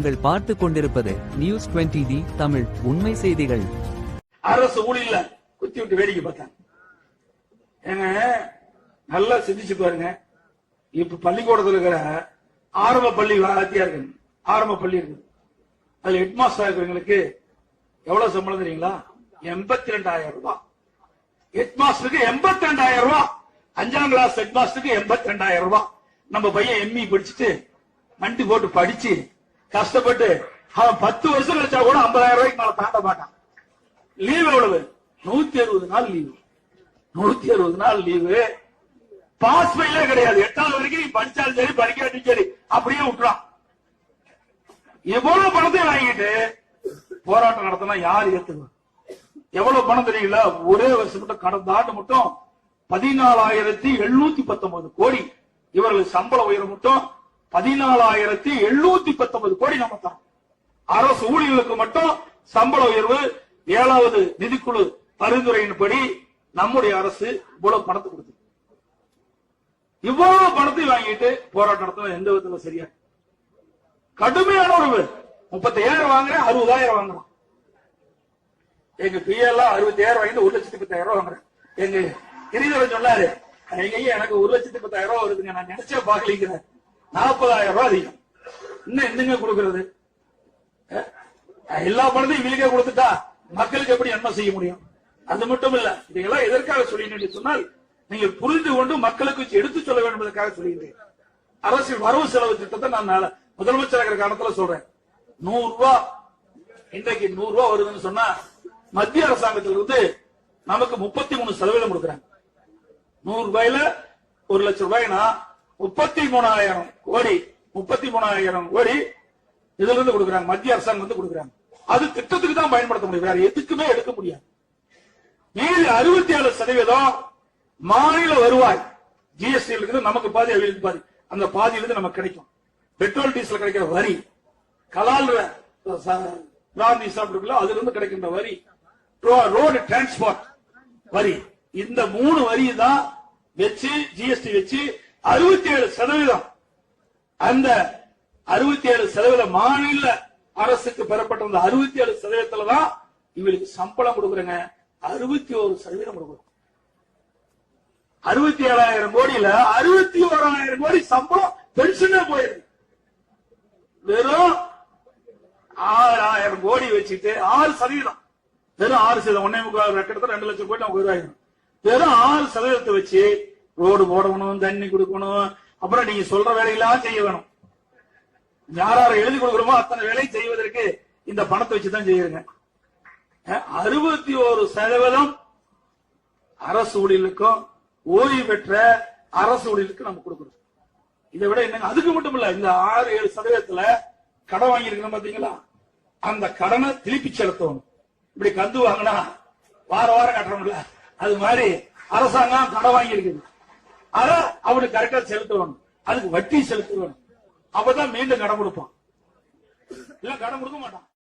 நீங்கள் பார்த்து கொண்டிருப்பது நியூஸ் 20 டி தமிழ் உண்மை செய்திகள். அரசு ஊழியர்ல குத்தி விட்டு வேடிக்கை பார்த்தாங்க. ஏங்க நல்லா சிந்திச்சு பாருங்க. இப்ப பள்ளிக்கூடத்தில் இருக்கிற ஆரம்ப பள்ளி வாத்தியார்கள் ஆரம்ப பள்ளி இருக்கு. அதுல ஹெட்மாஸ்டர் இருக்கிறவங்களுக்கு எவ்வளவு சம்பளம் தெரியுங்களா எண்பத்தி ரெண்டாயிரம் ரூபாய் ஹெட்மாஸ்டருக்கு எண்பத்தி ரெண்டாயிரம் ரூபாய் அஞ்சாம் கிளாஸ் ஹெட்மாஸ்டருக்கு எண்பத்தி ரெண்டாயிரம் ரூபாய் நம்ம பையன் எம்இ படிச்சுட்டு மண்டி போட்டு படிச்சு கஷ்டப்பட்டு அவன் பத்து வருஷம் கழிச்சா கூட ஐம்பதாயிரம் ரூபாய்க்கு மேல தாண்ட மாட்டான். லீவ் எவ்வளவு? நூத்தி அறுபது நாள் லீவு நூத்தி அறுபது நாள் லீவு பாஸ் ஃபெயிலே கிடையாது. எட்டாவது வரைக்கும் நீ படிச்சாலும் சரி படிக்காட்டியும் சரி அப்படியே விட்டுறான். எவ்வளவு பணத்தை வாங்கிட்டு போராட்டம் நடத்தினா யார் ஏத்துக்குவா எவ்வளவு பணம் தெரியல ஒரே வருஷம் மட்டும் கடந்த ஆண்டு மட்டும் பதினாலாயிரத்தி எழுநூத்தி பத்தொன்பது கோடி. இவர்கள் சம்பள உயர்வு மட்டும் பதினாலாயிரத்தி எழுநூத்தி பத்தொன்பது கோடி நம்ம தரோம். அரசு ஊழியர்களுக்கு மட்டும் சம்பள உயர்வு ஏழாவது நிதிக்குழு பரிந்துரையின்படி நம்முடைய அரசு இவ்வளவு பணத்தை கொடுத்து இவ்வளவு பணத்தை வாங்கிட்டு போராட்டம் நடத்தணும் எந்த விதத்துல சரியா? கடுமையான உறவு முப்பத்தாயிரம் வாங்குறேன் அறுபதாயிரம் வாங்குறான் எங்க பிஎல்லாம் அறுபத்தாயிரம் வாங்கிட்டு ஒரு லட்சத்தி பத்தாயிரம் ரூபாய் வாங்குறேன். எங்க கிரிதரன் சொன்னாரு எங்க எனக்கு ஒரு லட்சத்தி பத்தாயிரம் ரூபாய் வருதுங்க. நான் நினைச்சே பாக்கலீங்கிறேன் நாற்பதாயிரம் ரூபாய் அதிகம். இன்னும் என்னங்க கொடுக்கறது? எல்லா பணத்தையும் இவங்களுக்கே கொடுத்துட்டா மக்களுக்கு எப்படி நன்மை செய்ய முடியும்? அது மட்டும் இல்ல இதையெல்லாம் எதற்காக சொல்லினேன் என்று சொன்னால் நீங்கள் புரிந்து கொண்டு மக்களுக்கு எடுத்து சொல்ல வேண்டும் என்பதற்காக சொல்லுகிறேன் அரசின் வரவு செலவு திட்டத்தை நான் நாளை முதலமைச்சர் இருக்கிற காலத்துல சொல்றேன். நூறு ரூபா இன்றைக்கு நூறு ரூபாய் வருதுன்னு சொன்னா மத்திய அரசாங்கத்திலிருந்து நமக்கு முப்பத்தி மூணு சதவீதம் கொடுக்குறாங்க. நூறு ரூபாயில ஒரு லட்சம் ரூபாய்னா முப்பத்தி மூணாயிரம் கோடி முப்பத்தி மூணாயிரம் கோடி இதுல இருந்து கொடுக்குறாங்க. மத்திய அரசாங்கம் வந்து கொடுக்குறாங்க. அது திட்டத்துக்கு தான் பயன்படுத்த முடியும். வேற எதுக்குமே எடுக்க முடியாது. மீதி அறுபத்தி ஏழு சதவீதம் மாநில வருவாய். ஜிஎஸ்டி இருக்குது. நமக்கு பாதி அவங்களுக்கு பாதி. அந்த பாதியிலிருந்து நமக்கு கிடைக்கும். பெட்ரோல் டீசல் கிடைக்கிற வரி கலால் பிராந்தி சாப்பிடுங்களோ அதுல இருந்து கிடைக்கின்ற வரி ரோடு டிரான்ஸ்போர்ட் வரி. இந்த மூணு வரி தான் வச்சு ஜிஎஸ்டி வச்சு அறுபத்தி ஏழு சதவீதம். அந்த அறுபத்தி ஏழு சதவீத மாநில அரசுக்கு பெறப்பட்ட அந்த அறுபத்தி ஏழு சதவீதத்துல தான் இவங்களுக்கு சம்பளம் கொடுக்குறேங்க. அறுபத்தி ஒரு சதவீதம் கொடுக்குறோம். அறுபத்தி ஏழாயிரம் கோடியில அறுபத்தி ஓராயிரம் கோடி சம்பளம் பென்ஷனே போயிருக்கு வெறும் ஆறாயிரம் கோடி வச்சுட்டு ஆறு சதவீதம். வெறும் ஆறு சதவீதம் ஒன்னே முக்கால் கிட்டத்தட்ட ரெண்டு லட்சம் கோடி நமக்கு வருவாங்க வெறும் ஆறு சதவீதத்தை வச்சு ரோடு போடணும் தண்ணி கொடுக்கணும். அப்புறம் நீங்க சொல்ற வேலையெல்லாம் செய்ய வேணும். யாராரு எழுதி கொடுக்குறோமோ அத்தனை வேலை செய்வதற்கு இந்த பணத்தை வச்சுதான் செய்யுங்க அறுபத்தி ஒரு சதவீதம் அரசு ஊழியர்களுக்கும் ஓய்வு பெற்ற அரசு ஊழியர்களுக்கு நம்ம கொடுக்கணும். இதை விட என்னங்க அதுக்கு மட்டும் இல்ல இந்த ஆறு ஏழு சதவீதத்துல கடன் வாங்கியிருக்கணும் பாத்தீங்களா? அந்த கடனை திருப்பி செலுத்தணும். இப்படி கந்து வாங்கினா வார வாரம் கட்டணும்ல. அது மாதிரி அரசாங்கம் கடன் வாங்கியிருக்குது. அதான் அவனுக்கு கரெக்டா செலுத்தணும். அதுக்கு வட்டி செலுத்தணும். அப்பதான் மீண்டும் கடன் கொடுப்பான். இல்ல கடன் கொடுக்க மாட்டான்.